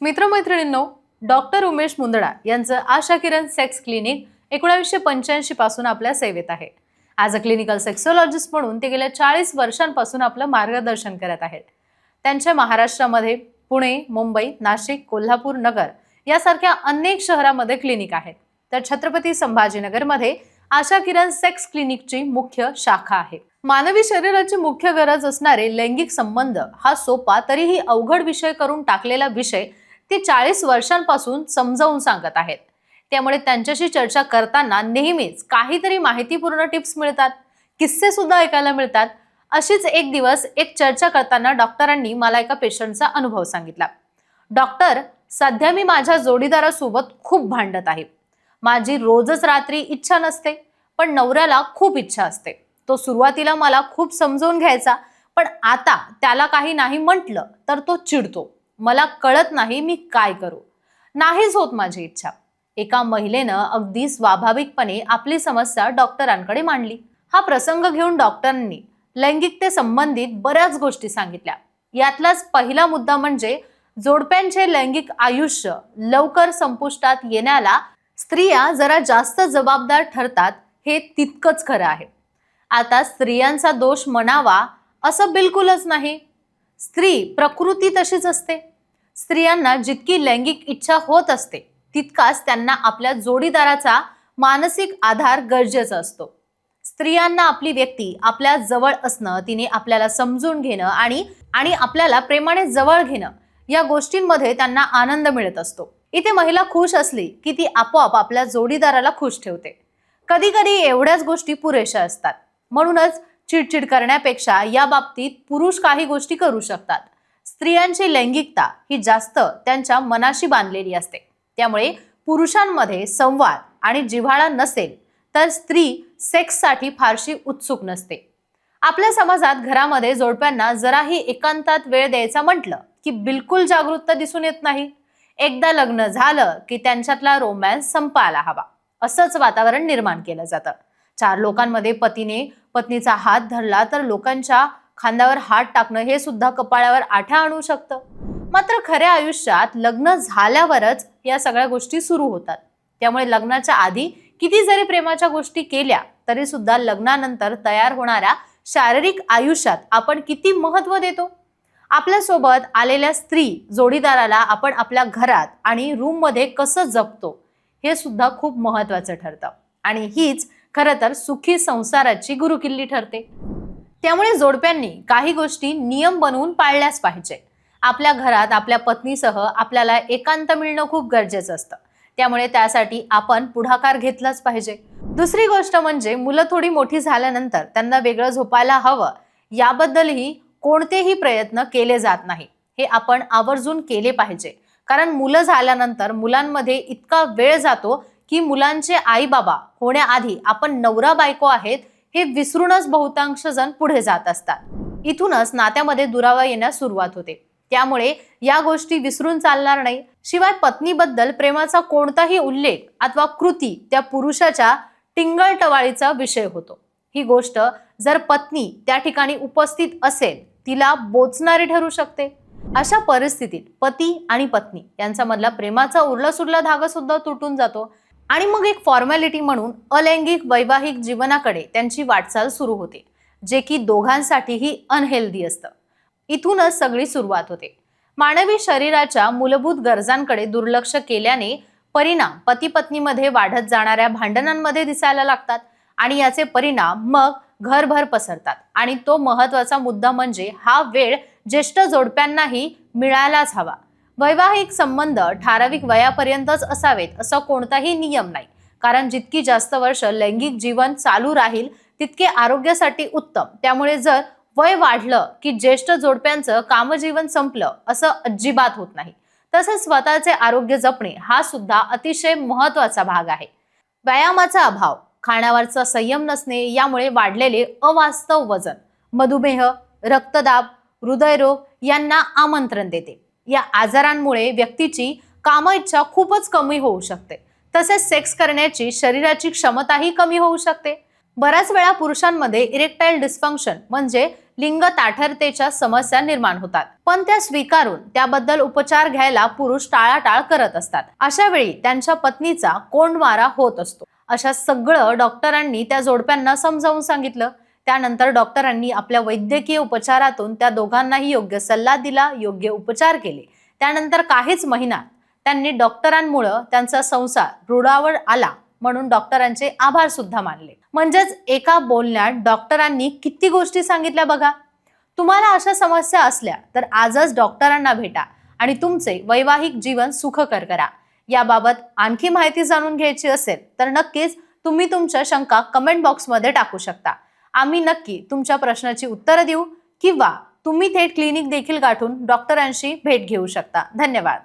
मित्रमैत्रिणींनो doctor Umesh Mundada यांचं Asha Kiran sex clinic एकोणावीसशे पंच्याऐंशी पासून आपल्या सेवेत आहे. ॲज अ क्लिनिकल सेक्सोलॉजिस्ट म्हणून ते गेल्या चाळीस वर्षांपासून आपलं मार्गदर्शन करत आहेत. त्यांच्या महाराष्ट्रामध्ये पुणे मुंबई नाशिक कोल्हापूर नगर यासारख्या अनेक शहरामध्ये क्लिनिक आहेत. तर छत्रपती संभाजीनगरमध्ये आशा किरण सेक्स क्लिनिकची मुख्य शाखा आहे. मानवी शरीराची मुख्य गरज असणारे लैंगिक संबंध हा सोपा तरीही अवघड विषय करून टाकलेला विषय ते चाळीस वर्षांपासून समजावून सांगत आहेत. त्यामुळे त्यांच्याशी चर्चा करताना नेहमीच काहीतरी माहितीपूर्ण टिप्स मिळतात किस्से सुद्धा ऐकायला मिळतात. अशीच एक दिवस एक चर्चा करताना डॉक्टरांनी मला एका पेशंटचा अनुभव सांगितला. डॉक्टर सध्या मी माझ्या जोडीदारासोबत खूप भांडत आहे. माझी रोजच रात्री इच्छा नसते पण नवऱ्याला खूप इच्छा असते. तो सुरुवातीला मला खूप समजवून घ्यायचा पण आता त्याला काही नाही म्हटलं तर तो चिडतो. मला कळत नाही मी काय करू. नाहीच होत माझी इच्छा. एका महिलेनं अगदी स्वाभाविकपणे आपली समस्या डॉक्टरांकडे मांडली. हा प्रसंग घेऊन डॉक्टरांनी लैंगिकते संबंधित बऱ्याच गोष्टी सांगितल्या. यातलाच पहिला मुद्दा म्हणजे जोडप्यांचे लैंगिक आयुष्य लवकर संपुष्टात येण्याला स्त्रिया जरा जास्त जबाबदार ठरतात हे तितकंच खरं आहे. आता स्त्रियांचा दोष म्हणावा असं बिलकुलच नाही. स्त्री प्रकृती तशीच असते. स्त्रियांना जितकी लैंगिक इच्छा होत असते तितकाच त्यांना आपल्या जोडीदाराचा मानसिक आधार गरजेचा असतो. स्त्रियांना आपली व्यक्ती आपल्या जवळ असणं तिने आपल्याला समजून घेणं आणि आणि आपल्याला प्रेमाने जवळ घेणं या गोष्टींमध्ये त्यांना आनंद मिळत असतो. इथे महिला खुश असली की ती आपोआप आपल्या जोडीदाराला खुश ठेवते. कधी कधी एवढ्याच गोष्टी पुरेशा असतात. म्हणूनच चिडचिड करण्यापेक्षा या बाबतीत पुरुष काही गोष्टी करू शकतात. स्त्रियांची लैंगिकता ही जास्त त्यांच्या मनाशी बांधलेली असते. त्यामुळे पुरुषांमध्ये संवाद आणि जिव्हाळा नसेल तर स्त्री सेक्ससाठी फारशी उत्सुक नसते. आपल्या समाजात घरामध्ये जोडप्यांना जराही एकांतात वेळ द्यायचा म्हटलं की बिलकुल जागरूकता दिसून येत नाही. एकदा लग्न झालं की त्यांच्यातला रोमॅन्स संपायला हवा. असंच वातावरण निर्माण केलं जातं. चार लोकांमध्ये पतीने पत्नीचा हात धरला तर लोकांच्या खांद्यावर हात टाकणं हे सुद्धा कपाळावर आठ्या आणू शकतं. मात्र खऱ्या आयुष्यात लग्न झाल्यावरच या सगळ्या गोष्टी सुरू होतात. त्यामुळे लग्नाच्या आधी किती जरी प्रेमाच्या गोष्टी केल्या तरी सुद्धा लग्नानंतर तयार होणाऱ्या शारीरिक आयुष्यात आपण किती महत्त्व देतो? आपल्यासोबत आलेल्या स्त्री जोडीदाराला आपण आपल्या घरात आणि रूममध्ये कसं जपतो हे सुद्धा खूप महत्वाचं ठरतं. आणि हीच खरं तर सुखी संसाराची गुरुकिल्ली ठरते. त्यामुळे जोडप्यांनी काही गोष्टी नियम बनवून पाळल्याच पाहिजे. आपल्या घरात आपल्या पत्नीसह आपल्याला एकांत मिळणं खूप गरजेचं असतं. त्यामुळे त्यासाठी आपण पुढाकार घेतलाच पाहिजे. दुसरी गोष्ट म्हणजे मुलं थोडी मोठी झाल्यानंतर त्यांना वेगळं झोपायला हवं. याबद्दलही कोणतेही प्रयत्न केले जात नाही. हे आपण आवर्जून केले पाहिजे. कारण मुलं झाल्यानंतर मुलांमध्ये इतका वेळ जातो की मुलांचे आई बाबा होण्याआधी आपण नवरा बायको आहेत हे विसरूनच बहुतांश जण पुढे जात असतात. इथूनच नात्यामध्ये दुरावा येण्यास सुरुवात होते. त्यामुळे या गोष्टी विसरून चालणार नाही. शिवाय पत्नीबद्दल प्रेमाचा कोणताही उल्लेख अथवा कृती त्या पुरुषाच्या टिंगळटवाळीचा विषय होतो. ही गोष्ट जर पत्नी त्या ठिकाणी उपस्थित असेल तिला बोचणारी ठरू शकते. अशा परिस्थितीत पती आणि पत्नी यांच्यामधला प्रेमाचा उरला सुरला धागा सुद्धा तुटून जातो. आणि मग एक फॉर्मॅलिटी म्हणून अलैंगिक वैवाहिक जीवनाकडे त्यांची वाटचाल सुरू होते जे की दोघांसाठीही अनहेल्दी असतं. इथूनच सगळी सुरुवात होते. मानवी शरीराच्या मूलभूत गरजांकडे दुर्लक्ष केल्याने परिणाम पती पत्नीमध्ये वाढत जाणाऱ्या भांडणांमध्ये दिसायला लागतात आणि याचे परिणाम मग घरभर पसरतात. आणि तो महत्त्वाचा मुद्दा म्हणजे हा वेळ ज्येष्ठ जोडप्यांनाही मिळायलाच हवा. वैवाहिक संबंध ठराविक वयापर्यंतच असावेत असा कोणताही नियम नाही. कारण जितकी जास्त वर्ष लैंगिक जीवन चालू राहील तितके आरोग्यासाठी उत्तम. त्यामुळे जर वय वाढलं की ज्येष्ठ जोडप्यांचं कामजीवन संपलं असं अजिबात होत नाही. तसेच स्वतःचे आरोग्य जपणे हा सुद्धा अतिशय महत्त्वाचा भाग आहे. व्यायामाचा अभाव खाण्यावरचा संयम नसणे यामुळे वाढलेले अवास्तव वजन मधुमेह रक्तदाब हृदयरोग यांना आमंत्रण देते. या आजारांमुळे व्यक्तीची काम इच्छा खूपच कमी होऊ शकते. तसेच सेक्स करण्याची शरीराची क्षमताही कमी होऊ शकते. बऱ्याच वेळा पुरुषांमध्ये इरेक्टाईल डिस्फंक्शन म्हणजे लिंग ताठरतेच्या समस्या निर्माण होतात. पण त्या स्वीकारून त्याबद्दल उपचार घ्यायला पुरुष टाळाटाळ करत असतात. अशा वेळी त्यांच्या पत्नीचा कोंडमारा होत असतो. अशा सगळं डॉक्टरांनी त्या जोडप्यांना समजावून सांगितलं. त्यानंतर डॉक्टरांनी आपल्या वैद्यकीय उपचारातून त्या दोघांनाही योग्य सल्ला दिला योग्य उपचार केले. त्यानंतर काहीच महिन्यात त्यांनी डॉक्टरांमुळं त्यांचा संसार रुळावर आला म्हणून डॉक्टरांचे आभार सुद्धा मानले. म्हणजेच एका बोलण्यात डॉक्टरांनी किती गोष्टी सांगितल्या बघा. तुम्हाला अशा समस्या असल्या तर आजच डॉक्टरांना भेटा आणि तुमचे वैवाहिक जीवन सुखकर करा. याबाबत आणखी माहिती जाणून घ्यायची असेल तर नक्कीच तुम्ही तुमच्या शंका कमेंट बॉक्समध्ये टाकू शकता. आम्ही नक्की तुमच्या प्रश्नाची उत्तरं देऊ किंवा तुम्ही थेट क्लिनिक देखील गाठून डॉक्टरांशी भेट घेऊ शकता. धन्यवाद.